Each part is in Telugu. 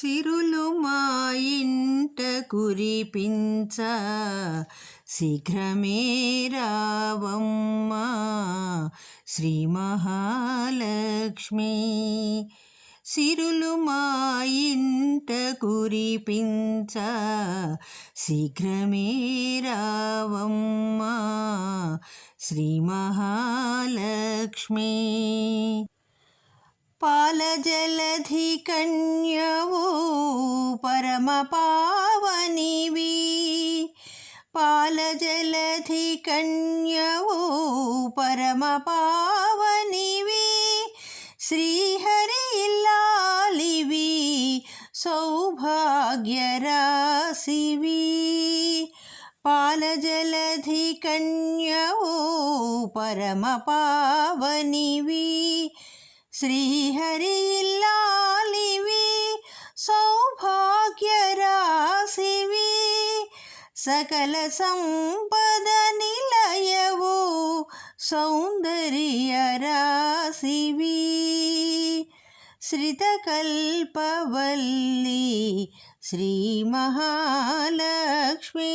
సిరులు మా ఇంట కురిపించ శీఘ్రమే రావమ్మా శ్రీ మహాలక్ష్మి. సిరులు మా ఇంట కురిపించ శీఘ్రమే రావమ్మా శ్రీ మహాలక్ష్మి. पालजलधिकन्यवो परमपावनि पालजलधिकन्यवो परमपावनि श्रीहरिलालिवी सौभाग्यरासिवि पालजलधिकन्यवो परमपावनि శ్రీహరి లాలివి సౌభాగ్యరాశివి పాలజలధి సకల సంపద నిలయవు సౌందర్య రాశివి శ్రితకల్పవల్లి శ్రీ మహాలక్ష్మి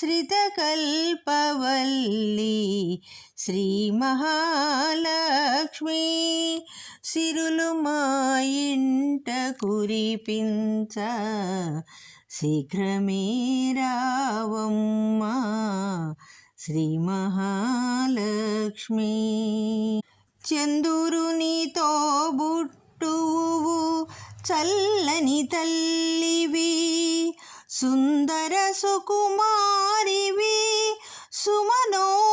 శ్రితకల్పవల్లి శ్రీ లక్ష్మీ సిరులు మా ఇంట కురిపించ శీఘ్రమే రావమ్మా శ్రీ మహాలక్ష్మి. చందురునితో బుట్టువు చల్లని తల్లివి సుందర సుకుమారివి సుమనో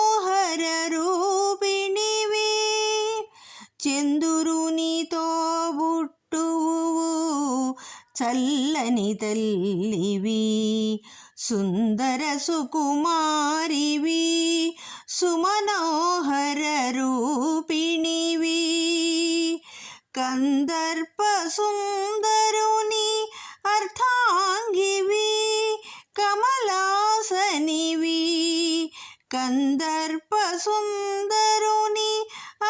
చందురునితో బుట్టువు చల్లని తల్లివి సుందర సుకుమారివి సుమనోహర రూపిణివి కందర్ప సుందరుని అర్థాంగివి కమలాసనివి కందర్ప సుందరుని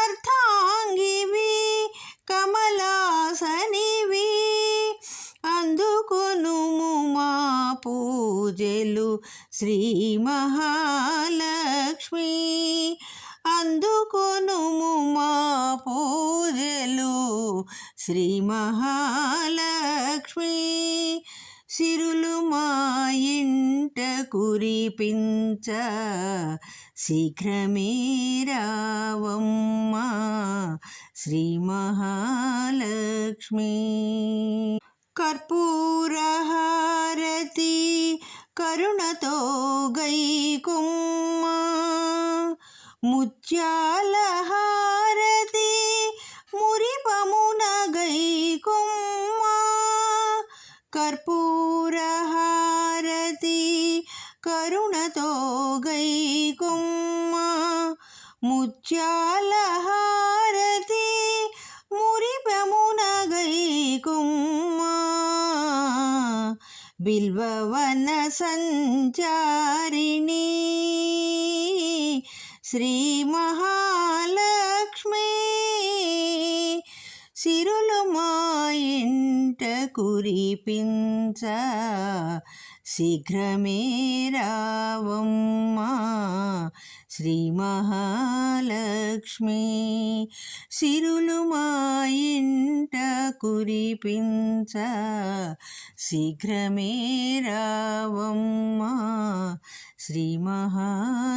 అర్థాంగివి కమలాసనివి అందుకొనుము మా పూజలు శ్రీ మహాలక్ష్మి. అందుకొనుము మా పూజలు శ్రీ మహాలక్ష్మి. సిరులు మా ఇంట కురిపించ శీఘ్రమే రావమ్మా శ్రీ మహాలక్ష్మి కర్పూరహారతి కరుణతో గైకుమ్మ ముత్యాలహారతి మురిపమున గైకుమ్మ కర్పూరహారతి కరు ముత్యాల హారతి మురిపమున బిల్వవన సంచారిణి శ్రీ మహాలక్ష్మి. సిరులు మా ఇంట కురిపించ శీఘ్రమే రావమ్మా. శ్రీ మహాలక్ష్మి సిరులు మా ఇంట కురిపించ. శీఘ్రమే రావమ్మా. శ్రీ మహాలక్ష్మి.